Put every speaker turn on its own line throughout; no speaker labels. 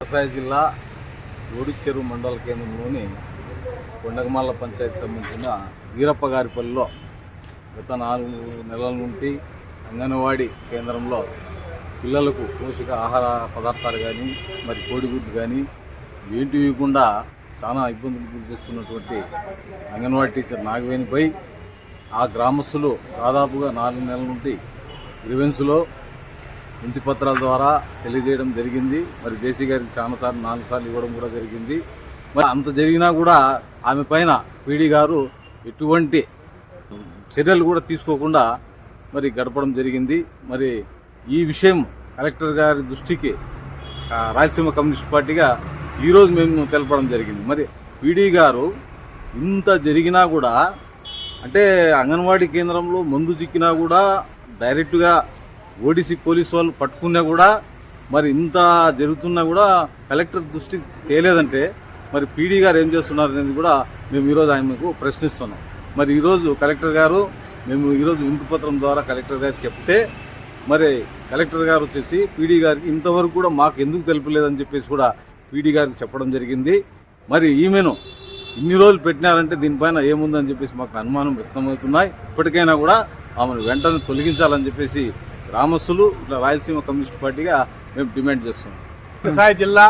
వ్యవసాయ జిల్లా గోడిచెరువు మండల కేంద్రంలోని కొండగమాల పంచాయతీ సంబంధించిన వీరప్పగారిపల్లిలో గత నాలుగు నెలల నుండి అంగన్వాడీ కేంద్రంలో పిల్లలకు పోషక ఆహార పదార్థాలు కానీ మరి కోడిగుడ్డు కానీ ఏంటి ఇవ్వకుండా చాలా ఇబ్బందులు గురి చేస్తున్నటువంటి అంగన్వాడీ టీచర్ నాగవేణిపై ఆ గ్రామస్తులు దాదాపుగా నాలుగు నెలల నుండి గ్రివెన్స్లో ఇంటి పత్రాల ద్వారా తెలియజేయడం జరిగింది. మరి జేసీ గారికి చాలాసార్లు నాలుగు సార్లు ఇవ్వడం కూడా జరిగింది. మరి అంత జరిగినా కూడా ఆమె పైన పీడీ గారు ఎటువంటి చర్యలు కూడా తీసుకోకుండా మరి గడపడం జరిగింది. మరి ఈ విషయం కలెక్టర్ గారి దృష్టికి రాయలసీమ కమ్యూనిస్ట్ పార్టీగా ఈరోజు మేము తెలపడం జరిగింది. మరి పీడీ గారు ఇంత జరిగినా కూడా అంటే అంగన్వాడీ కేంద్రంలో మందు చిక్కినా కూడా డైరెక్ట్గా ఓడిసి పోలీస్ వాళ్ళు పట్టుకున్నా కూడా మరి ఇంత జరుగుతున్నా కూడా కలెక్టర్ దృష్టికి తేలేదంటే మరి పీడీ గారు ఏం చేస్తున్నారు అనేది కూడా మేము ఈరోజు ఆయనకు ప్రశ్నిస్తున్నాం. మరి ఈరోజు కలెక్టర్ గారు మేము ఈరోజు వింపుపత్రం ద్వారా కలెక్టర్ గారికి చెప్తే మరి కలెక్టర్ గారు వచ్చేసి పీడీ గారికి ఇంతవరకు కూడా మాకు ఎందుకు తెలుపలేదని చెప్పేసి కూడా పీడీ గారికి చెప్పడం జరిగింది. మరి ఈమెను ఇన్ని రోజులు పెట్టినారంటే దీనిపైన ఏముందని చెప్పేసి మాకు అనుమానం వ్యక్తమవుతున్నాయి. ఇప్పటికైనా కూడా ఆమెను వెంటనే తొలగించాలని చెప్పేసి గ్రామస్తులు ఇట్లా రాయలసీమ కమ్యూనిస్ట్ పార్టీగా మేము డిమాండ్ చేస్తున్నాం.
వ్యవసాయ జిల్లా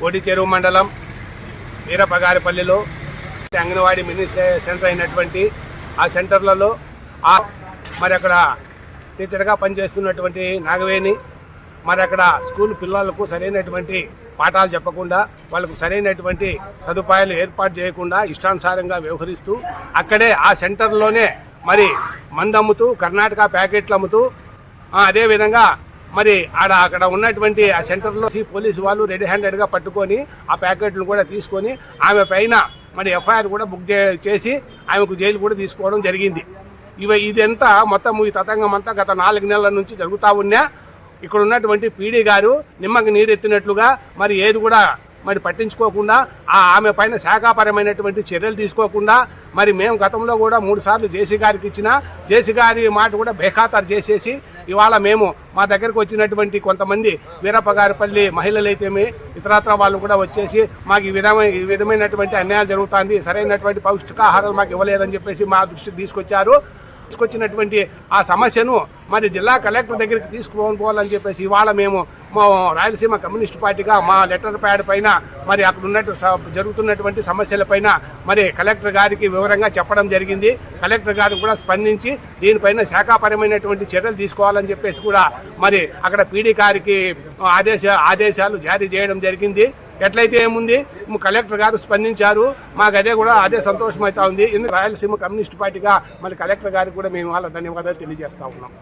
కోటి చెరువు మండలం వీరపగారిపల్లిలో అంగన్వాడీ మినీ సెంటర్ అయినటువంటి ఆ సెంటర్లలో ఆ మరి అక్కడ టీచర్గా పనిచేస్తున్నటువంటి నాగవేణి మరి అక్కడ స్కూల్ పిల్లలకు సరైనటువంటి పాఠాలు చెప్పకుండా వాళ్ళకు సరైనటువంటి సదుపాయాలు ఏర్పాటు చేయకుండా ఇష్టానుసారంగా వ్యవహరిస్తూ అక్కడే ఆ సెంటర్లోనే మరి మందమ్ముతూ కర్ణాటక ప్యాకెట్లు అమ్ముతూ అదేవిధంగా మరి ఆడ అక్కడ ఉన్నటువంటి ఆ సెంటర్లో సి పోలీసు వాళ్ళు రెడీ హ్యాండెడ్గా పట్టుకొని ఆ ప్యాకెట్లు కూడా తీసుకొని ఆమె పైన మరి ఎఫ్ఐఆర్ కూడా బుక్ చే- చేసి ఆమెకు జైలు కూడా తీసుకోవడం జరిగింది. ఇవి ఇదంతా మొత్తం ఈ తతంగం అంతా గత నాలుగు నెలల నుంచి జరుగుతూ ఉన్నా ఇక్కడ ఉన్నటువంటి పీడీ గారు నిమ్మకి నీరెత్తినట్లుగా మరి ఏది కూడా మరి పట్టించుకోకుండా ఆ ఆమె పైన శాఖాపరమైనటువంటి చర్యలు తీసుకోకుండా మరి మేము గతంలో కూడా మూడు సార్లు జేసీ గారికి ఇచ్చిన జేసీ గారి మాట కూడా బేఖాతరు చేసేసి ఇవాళ మేము మా దగ్గరకు వచ్చినటువంటి కొంతమంది వీరప్పగారిపల్లి మహిళలైతేమి ఇతరత్ర వాళ్ళు కూడా వచ్చేసి మాకు ఈ విధమైన ఈ విధమైనటువంటి అన్యాయం జరుగుతుంది సరైనటువంటి పౌష్టికాహారాలు మాకు ఇవ్వలేదని చెప్పేసి మా దృష్టికి తీసుకొచ్చారు. తీసుకొచ్చినటువంటి ఆ సమస్యను మరి జిల్లా కలెక్టర్ దగ్గరికి తీసుకుపోవాలని చెప్పేసి ఇవాళ మేము రాయలసీమ కమ్యూనిస్ట్ పార్టీగా మా లెటర్ ప్యాడ్ పైన మరి అక్కడ ఉన్నట్టు జరుగుతున్నటువంటి సమస్యలపైన మరి కలెక్టర్ గారికి వివరంగా చెప్పడం జరిగింది. కలెక్టర్ గారు కూడా స్పందించి దీనిపైన శాఖాపరమైనటువంటి చర్యలు తీసుకోవాలని చెప్పేసి కూడా మరి అక్కడ పీడీ గారికి ఆదేశ ఆదేశాలు జారీ చేయడం జరిగింది. ఎట్లయితే ఏముంది? కలెక్టర్ గారు స్పందించారు. మాకు అదే కూడా అదే సంతోషం అవుతా ఉంది. ఎందుకు రాయలసీమ కమ్యూనిస్ట్ పార్టీగా మరి కలెక్టర్ గారికి కూడా మేము వాళ్ళ ధన్యవాదాలు తెలియజేస్తా ఉన్నాం.